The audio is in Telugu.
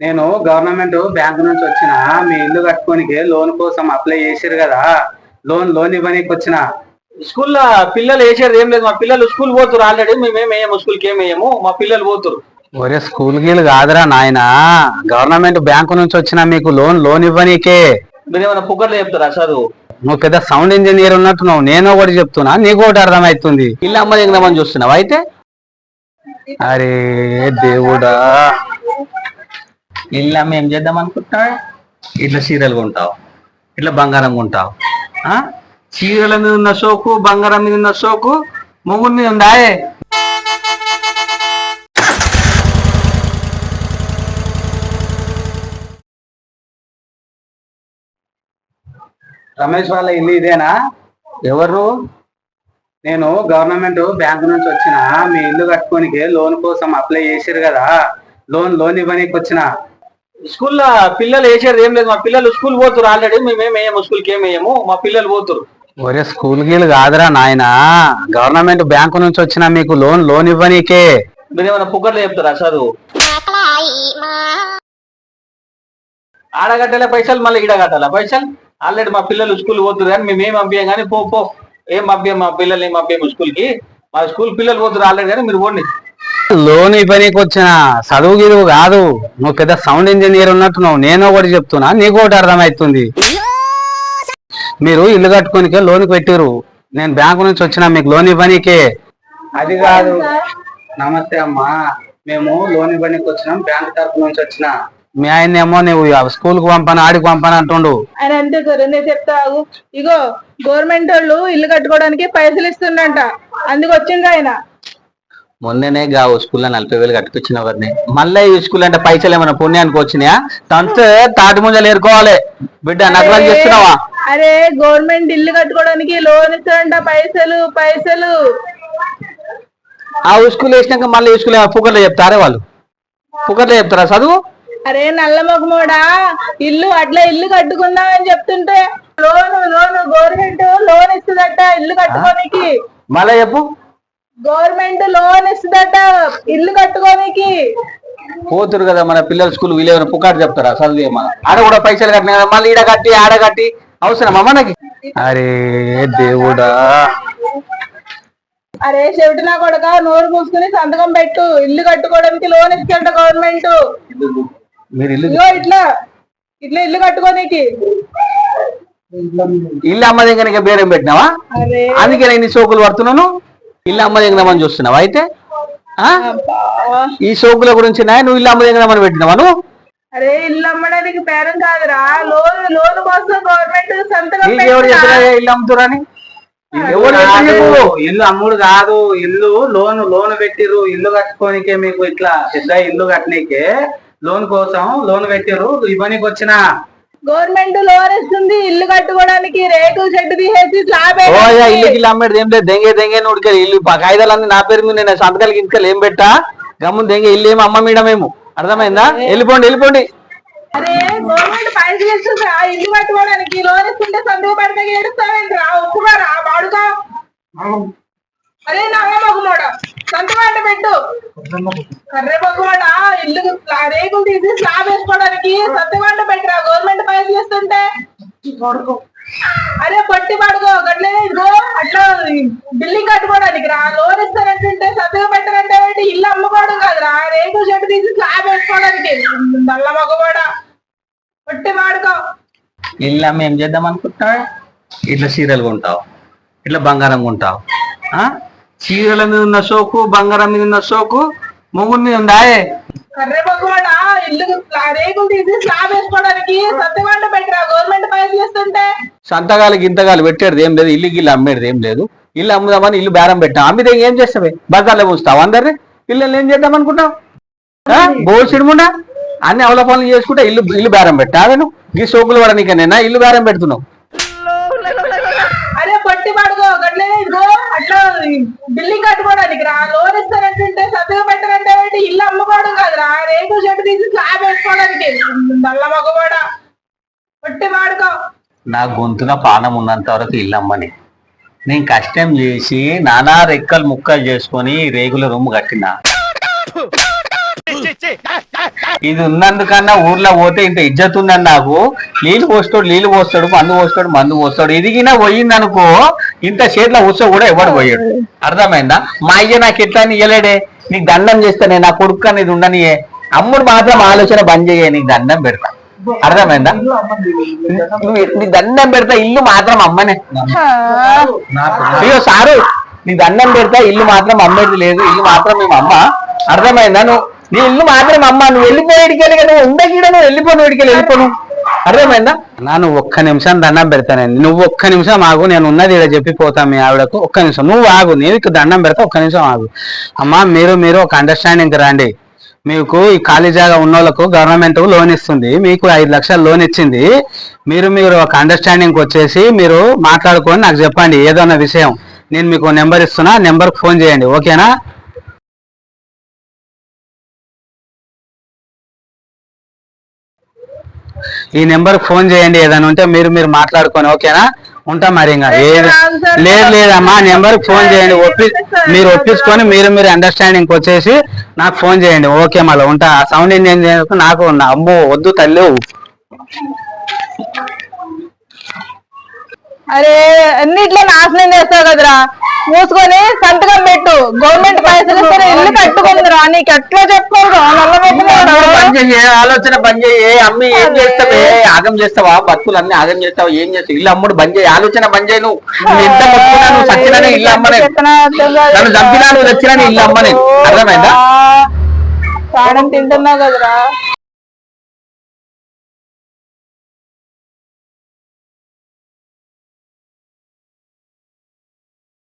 నేను గవర్నమెంట్ బ్యాంక్ నుంచి వచ్చిన మీ ఇల్లు కట్టుకోనికి లోన్ కోసం అప్లై చేసిరు కదా లోన్ లోన్ ఇవ్వనీకి వచ్చిన. స్కూల్లో పిల్లలు వేసేది ఏం లేదు మా పిల్లలు స్కూల్ పోతురు ఆల్రెడీ మేమేం వేయము స్కూల్కి ఏం వేయము మా పిల్లలు పోతురు ఒరే స్కూల్ గీలు కాదురా నాయన గవర్నమెంట్ బ్యాంకు నుంచి వచ్చిన మీకు లోన్ లోన్ ఇవ్వనీకే. మీరు ఏమైనా పుక్కర్లు చెప్తారా చదువు? నువ్వు పెద్ద సౌండ్ ఇంజనీర్ ఉన్నట్టు నువ్వు నేను ఒకటి చెప్తున్నా నీకు ఒకటి అర్థమవుతుంది ఇల్లు అమ్మ దిగుదామని చూస్తున్నావు అయితే? అరే దేవుడా ఇల్లు ఏం చేద్దాం అనుకుంటున్నావు ఇట్లా చీరలు కొంటావు ఇట్లా బంగారం కొంటావు ఆ? చీరల మీద ఉన్న సోకు బంగారం మీద ఉన్న సోకు మొగుడి మీద ఉందాయే రమేష్ వాళ్ళ ఇల్లు ఇదేనా? ఎవరు? నేను గవర్నమెంట్ బ్యాంకు నుంచి వచ్చిన మీ ఇల్లు కట్టుకోనికి లోన్ కోసం అప్లై చేసిరు కదా లోన్ లోన్ ఇవ్వనీకి వచ్చిన స్కూల్లో పిల్లలు వేసేది ఏం లేదు. మా పిల్లలు స్కూల్ పోతురు ఆల్రెడీ. మేమేం వేయము స్కూల్కి ఏం వేయము. మా పిల్లలు పోతురు ఒరే స్కూల్ గీలు కాదురా నాయన. గవర్నమెంట్ బ్యాంకు నుంచి వచ్చిన మీకు లోన్ లోన్ ఇవ్వనీకే. మీరు ఏమైనా పుక్కర్లు చెప్తారా చదువు? ఆడగట్టాల పైసలు మళ్ళీ ఈడ కట్టాలా పైసలు? ఆల్రెడీ మా పిల్లలు స్కూల్ పోతురు కానీ మేము ఏం పంపించాం కానీ పో పో. ఏం పంపించాం మా పిల్లల్ని ఏం పంపించాము స్కూల్కి? మా స్కూల్ పిల్లలు పోతురు ఆల్రెడీ కానీ మీరు పోండి. లోన్ పనికి వచ్చిన చదువు గిదువు కాదు. నువ్వు పెద్ద సౌండ్ ఇంజనీర్ ఉన్నట్టున్నావు. నేను ఒకటి చెప్తున్నా నీకు ఒకటి అర్థమవుతుంది మీరు ఇల్లు కట్టుకోనికే లోన్ పెట్టిరు నేను బ్యాంకు నుంచి వచ్చిన మీకు లోన్ ఇవ్వనీకే అది కాదు. నమస్తే అమ్మా. మేము లోన్ ఇవ్వనీకి వచ్చినాం బ్యాంక్ తరపు నుంచి వచ్చిన. మీ ఆయన ఏమో నువ్వు స్కూల్కు పంపను ఆడికి పంపను అంటుండు. ఆయన అంతే నేను చెప్తావు ఇగో గవర్నమెంట్ వాళ్ళు ఇల్లు కట్టుకోవడానికి పైసలు ఇస్తుండంట. అందుకు వచ్చిండు ఆయన. మొన్ననే గా స్కూల్లో నలభై వేలు కట్టిపించిన వారిని మళ్ళీ ఈ స్కూల్ అంటే పైసలు ఏమైనా పుణ్యానికి వచ్చినాయా? తంతే తాటి ముంజలు ఏరుకోవాలి. బిడ్డ నకలం చేస్తున్నావా? అరే గవర్నమెంట్ ఇల్లు కట్టుకోవడానికి లోన్ ఇస్తాడంట పైసలు పైసలు. ఆ స్కూల్ వేసినాక మళ్ళీ స్కూల్ పుకర్లు చెప్తారే వాళ్ళు? పుకర్లు చెప్తారా చదువు? అరే నల్ల మొగమోడా ఇల్లు అట్లా ఇల్లు కట్టుకుందాం అని చెప్తుంటే లోన్ లోన్ గవర్నమెంట్ లోన్ ఇస్తుందట ఇల్లు కట్టుకోనికి. మళ్ళీ చెప్పు. గవర్నమెంట్ లోన్ ఇస్తుందట. ఇల్లు కట్టుకోనికి. పోతురు కదా మన పిల్లల స్కూల్ వీళ్ళు పుకారు చెప్తారా? చదువు ఆడ కూడా పైసలు కట్టిన కదా, మళ్ళీ ఈడ కట్టి ఆడ కట్టి. అవసరమా మనకి? అరే దేవుడా. అరే చెవిటి నా కొడక నోరు మూసుకుని సంతకం పెట్టు. ఇల్లు కట్టుకోవడానికి లోన్ ఇస్తుందంట గవర్నమెంట్. మీరు ఇల్లు ఇగో ఇట్లా. ఇట్లా ఇల్లు కట్టుకోనికి. ఇల్లు అమ్మ దగ్గర బేరం పెట్టినావా? అందుకే నేను సోకులు పడుతున్నాను. ఇల్లు అమ్మ దగ్గరమని చూస్తున్నావా? అయితే. ఈ సోకుల గురించి నాయ నువ్వు ఇల్లు అమ్మ దగ్గరమని పెట్టినావా నువ్వు? అరే ఇల్లు అమ్మడానికి కాదురా. లోన్ లోన్ కోసం గవర్నమెంట్ సంతకం నీకు ఎవరు పెట్టురా. చెప్పినా ఇల్లు అమ్ముతురని. ఇల్లు అమ్ముడు కాదు. ఇల్లు లోన్ లోన్ పెట్టిర్రు. ఇల్లు కట్టుకోనికే మీకు ఇట్లా పెద్ద ఇల్లు కట్టనీకే. లోన్ కోసం లోన్ పెట్టిర్రు. ఇవ్వనీకి వచ్చిన గవర్నమెంట్ లోన్ ఇస్తుంది ఇల్లు కట్టుకోవడానికి రేకు చెట్టు తీసేసి స్లాబ్ ఇల్లుకి ఇల్లు అమ్మేది ఏం లేదు. దెంగే దెంగే ఉడికారు. ఇల్లు కాగితాలన్నీ నా పేరు మీద నేను సంతకాలకి ఇంతకాలు ఏం పెట్టా? గమ్ము దెంగే ఇల్లు ఏమి అమ్మ మీద మేము. అర్థమైందా? వెళ్ళిపోండి వెళ్ళిపోండి. అరే గవర్నమెంట్ పైసలు ఇస్తుంది ఆ ఇల్లు కట్టుకోవడానికి లోన్ ఇస్తుంటే సంతకం పెడితే ఏడుస్తావేంట్రా? ఒప్పుకోరా? వాడుకో. అరే అంటే పెట్టు. ఇల్లు రేకులు తీసి స్లాబ్ వేసుకోవడానికి సంతకం అంటే పెట్టరా? గవర్నమెంట్ పైసలు ఇస్తుంటే అరే పట్టి పడుకో. గట్లే ఇదిగో అట్లా బిల్డింగ్ కట్టుకోవడానికి రా. లోన్ ఇస్తానంటుంటే సంతకం పెట్టనంటే ఏంటి? ఇల్లు అమ్ముకోవడం కాదురా. రేకుల చెట్టు తీసి స్లాబ్ వేసుకోవడానికి. నల్ల మగవాడ? పట్టి వాడుకో. ఇల్లు అమ్మ ఏం చేద్దాం అనుకుంటున్నా ఇట్లా చీరలు కొంటావు ఇట్లా బంగారం కొంటావు ఆ? చీరల మీద ఉన్న సోకు బంగారం మీద ఉన్న సోకు మొగుడి మీద ఉందాయే కర్రే మగవాడ ఇల్లు స్లా- రేకులు తీసి స్లాబ్ వేసుకోవడానికి. సంతకం అంటే పెట్టరా? గవర్నమెంట్ సంతకాలు గింతకాలు పెట్టేది ఏం లేదు ఇల్లు గిల్లు అమ్మేది ఏం లేదు. ఇల్లు అమ్ముదామని ఇల్లు బేరం పెట్టాం. అమ్మితే ఏం చేస్తావే బజార్లో పూస్తావు అందరిని? పిల్లల్ని ఏం చేద్దాం అనుకుంటావు? బోసిడుముండా అన్ని అవల పనులు చేసుకుంటే ఇల్లు ఇల్లు బేరం పెట్టా అదే నువ్వు? ఈ సోకులు కూడా నీకనేనా? ఇల్లు బేరం పెడుతున్నావు అరే పట్టి పడుకో గట్లే ఇదిగో అట్లా బిల్డింగ్ కట్టుకోవడానికి రా లోన్ ఇస్తానంటుంటే సంతకం పెట్టనంటే ఏంటి? ఇల్లు అమ్ముకోవడం కాదురా. రేకుల చెట్టు తీసి స్లాబ్ వేసుకోవడానికి. నల్ల మగవాడ? పట్టి వాడుకో. నా గొంతున పానం ఉన్నంత వరకు ఇల్లు అమ్మని. నేను కష్టం చేసి నానా రెక్కలు ముక్కలు చేసుకొని రేగుల రూమ్ కట్టినా. ఇది ఉన్నందుకన్నా ఊర్లో పోతే ఇంత ఇజ్జత్ ఉందని నాకు. నీళ్ళు పోస్తాడు నీళ్ళు పోస్తాడు మందు పోస్తాడు మందు పోస్తాడు. ఎదిగినా పోయింది అనుకో ఇంత చేతిలో కూర్చో కూడా ఎవడు పోయాడు? అర్థమైందా? మా అయ్య నాకు ఎట్లా అని ఇయ్యలేడే? నీకు దండం చేస్తానే నా కొడుకు అనేది ఉండనియే. అమ్ముడు మాత్రం ఆలోచన బంద్ చేయ నీకు దండం పెడతా. అర్థమైందా? నువ్వు నీ దండం పెడతా ఇల్లు మాత్రం అమ్మనే. అయ్యో సారు నీ దండం పెడతా ఇల్లు మాత్రం అమ్మేది లేదు ఇల్లు మాత్రం మేము అమ్మ. అర్థమైందా నువ్వు? నీ ఇల్లు మాత్రం అమ్మ నువ్వు వెళ్ళిపోయి కదా నువ్వు ఉండకీడ నువ్వు వెళ్ళిపోను ఇడికెళ్ళి వెళ్ళిపోను. అర్థమైందా? నా నువ్వు ఒక్క నిమిషం దండం పెడతానండి నువ్వు ఒక్క నిమిషం ఆగు నేను ఉన్నది ఇలా చెప్పి పోతా మీ ఆవిడకు. ఒక్క నిమిషం నువ్వు ఆగు నేను ఇక్కడ దండం పెడతా ఒక్క నిమిషం ఆగు. అమ్మా మీరు మీరు ఒక అండర్స్టాండింగ్ రండి. మీకు ఈ ఖాళీ జాగా ఉన్న వాళ్ళకు గవర్నమెంట్ లోన్ ఇస్తుంది. మీకు ఐదు లక్షలు లోన్ ఇచ్చింది. మీరు మీరు ఒక అండర్స్టాండింగ్ వచ్చేసి మీరు మాట్లాడుకొని నాకు చెప్పండి ఏదైనా విషయం. నేను మీకు నెంబర్ ఇస్తున్నా నెంబర్కి ఫోన్ చేయండి. ఓకేనా? ఈ నెంబర్ ఫోన్ చేయండి ఏదైనా ఉంటే మీరు మీరు మాట్లాడుకొని ఓకేనా? ఉంటాం మరి ఇంకా. ఏది లేదు లేదమ్మా నెంబర్ ఫోన్ చేయండి. ఒప్పి మీరు ఒప్పించుకొని మీరు మీరు అండర్స్టాండింగ్ వచ్చేసి నాకు ఫోన్ చేయండి. ఓకే మళ్ళీ ఉంటా. సౌండ్ ఇంజన్ నాకు నా అమ్మో వద్దు తల్లి. అరే అన్నిట్లో నాశనం చేస్తావు కదరా. మూసుకొని సంతకం పెట్టు. గవర్నమెంట్ పైసలు ఇస్తే ఇల్లు కట్టుకుందిరా. నీకు ఎట్లా చెయ్యి, ఆలోచన పని చేయి అమ్మి ఏం చేస్తావే ఆగం చేస్తావా? బతుకులు అన్ని ఆగం చేస్తావా? ఏం చేస్తావు? ఇల్లు అమ్ముడు బంద్ చేయి ఆలోచన బంద్ చేయి నువ్వు. ఎంత మొత్తుకున్నా నువ్వు సచ్చినానే ఇల్లు అమ్మనే. నన్ను చంపినా నువ్వు తెచ్చినా ఇల్లు అమ్మనే. అర్థమైందా? తింటున్నావు కదరా.